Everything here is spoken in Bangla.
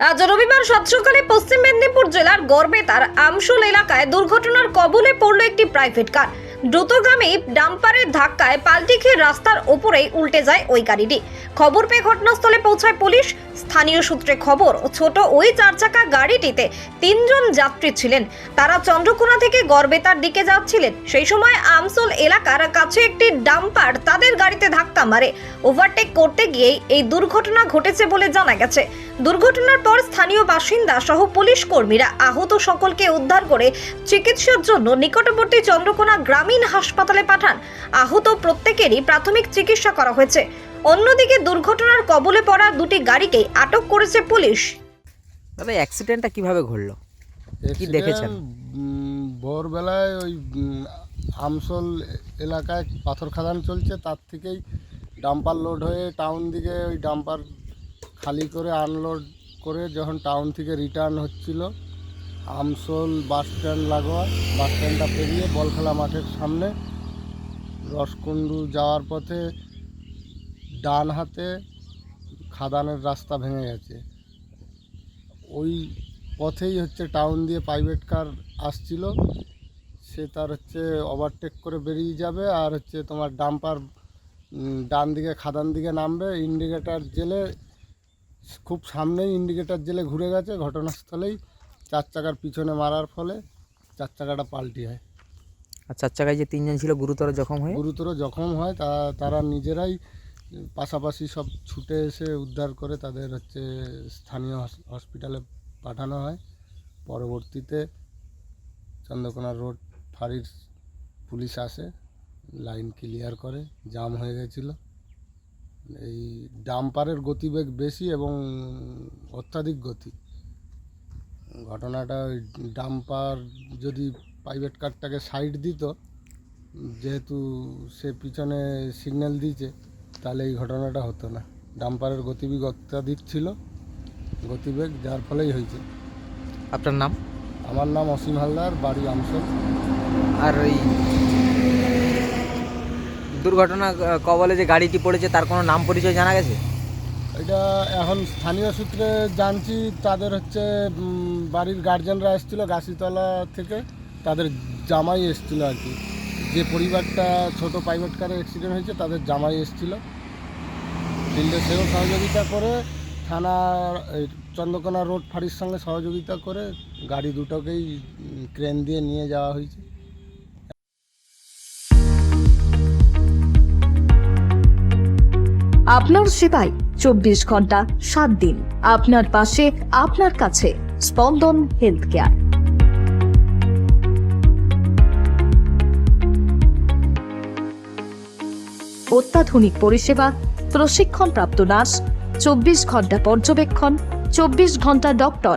আজ রবিবার সাত সকালে পশ্চিম মেদিনীপুর জেলার গড়বেতার আমসুল এলাকায় দুর্ঘটনার কবলে পড়ল একটি প্রাইভেট কার দ্রুতগামী ডাম্পারের ধাক্কায় পাল্টি খেয়ে রাস্তার ওপরেই উল্টে যায় ওই গাড়িটি। খবর পেয়ে ঘটনাস্থলে পৌঁছায় পুলিশ। স্থানীয় সূত্রে খবর, ছোট ওই চার চাকা গাড়িটিতে তিনজন যাত্রী ছিলেন। তারা চন্দ্রকোনা থেকে গড়বেতার দিকে যাচ্ছিলেন। সেই সময় আমসল এলাকার কাছে একটি ডাম্পার তাদের গাড়িতে ধাক্কা মারে। ওভারটেক করতে গিয়েই এই দুর্ঘটনা ঘটেছে বলে জানা গেছে। দুর্ঘটনার পর স্থানীয় বাসিন্দা সহ পুলিশ কর্মীরা আহত সকলকে উদ্ধার করে চিকিৎসার জন্য নিকটবর্তী চন্দ্রকোনা গ্রামীণ হাসপাতালে পাঠান? আহত প্রত্যেকেরই প্রাথমিক চিকিৎসা করা হয়েছে। অন্যদিকে দুর্ঘটনার কবলে পড়া দুটি গাড়িকে আটক করেছে পুলিশ। তবে অ্যাক্সিডেন্টটা কীভাবে ঘটলো? কি দেখেছেন? ভোরবেলায় ওই আমসল এলাকায় পাথর খাদান চলছে। তার থেকেই ডাম্পার লোড হয়ে টাউন দিকে ওই ডাম্পার খালি করে আনলোড করে যখন টাউন থেকে রিটার্ন হচ্ছিল আমসল বাস স্ট্যান্ড লাগোয়া। বাস স্ট্যান্ডটা পেরিয়ে বলখেলা মাঠের সামনে। রসকুণ্ডু যাওয়ার পথে ডান হাতে খাদানের রাস্তা ভেঙে গেছে। ওই পথেই হচ্ছে টাউন দিয়ে প্রাইভেট কার আসছিল। সে তার হচ্ছে ওভারটেক করে বেরিয়ে যাবে আর হচ্ছে তোমার ডাম্পার ডান দিকে, খাদান দিকে নামবে। ইন্ডিকেটার জেলে, খুব সামনেই ইন্ডিকেটার জেলে ঘুরে গেছে। ঘটনাস্থলেই চার চাকার পিছনে মারার ফলে চার চাকাটা পাল্টি হয়। আর চার চাকায় যে তিনজন ছিল গুরুতর জখম হয়ে? গুরুতর জখম হয়। তা তারা নিজেরাই পাশাপাশি সব ছুটে এসে উদ্ধার করে তাদের হচ্ছে স্থানীয় হসপিটালে পাঠানো হয়। পরবর্তীতে চন্দ্রকোনা রোড ফাঁড়ির পুলিশ আসে লাইন ক্লিয়ার করে জাম হয়ে গেছিল। এই ডাম্পারের গতিবেগ বেশি এবং অত্যাধিক গতি। ঘটনাটা ওই ডাম্পার যদি প্রাইভেট কারটাকে সাইড দিত যেহেতু সে পিছনে সিগন্যাল দিয়েছে তাহলে এই ঘটনাটা হতো না। ডাম্পারের গতিবেগ অত্যাধিক ছিল গতিবেগ যার ফলেই হয়েছে। আপনার নাম? আমার নাম অসীম হালদার বাড়ি আমসল। আর ওই দুর্ঘটনা কবলে যে গাড়িটি পড়েছে তার কোনো নাম পরিচয় জানা গেছে? এটা এখন স্থানীয় সূত্রে জানছি, তাদের হচ্ছে বাড়ির গার্জেনরা এসেছিল গাছিতলা থেকে। তাদের জামাই এসেছিল আর কি। যে পরিবারটা ছোট প্রাইভেট কারে অ্যাক্সিডেন্ট হয়েছে, তাদের জামাই এসেছিল। ফিল্ডে সেও সহযোগিতা করে থানা চন্দ্রকোনা রোড ফাঁড়ির সঙ্গে সহযোগিতা করে, গাড়ি দুটোকেই ক্রেন দিয়ে নিয়ে যাওয়া হয়েছে। আপনার সেবায় চব্বিশ ঘণ্টা, সাত দিন। আপনার পাশে, আপনার কাছে স্পন্দন হেলথ কেয়ার অত্যাধুনিক পরিষেবা, প্রশিক্ষণপ্রাপ্ত নার্স, চব্বিশ ঘণ্টা পর্যবেক্ষণ, চব্বিশ ঘণ্টা doctor.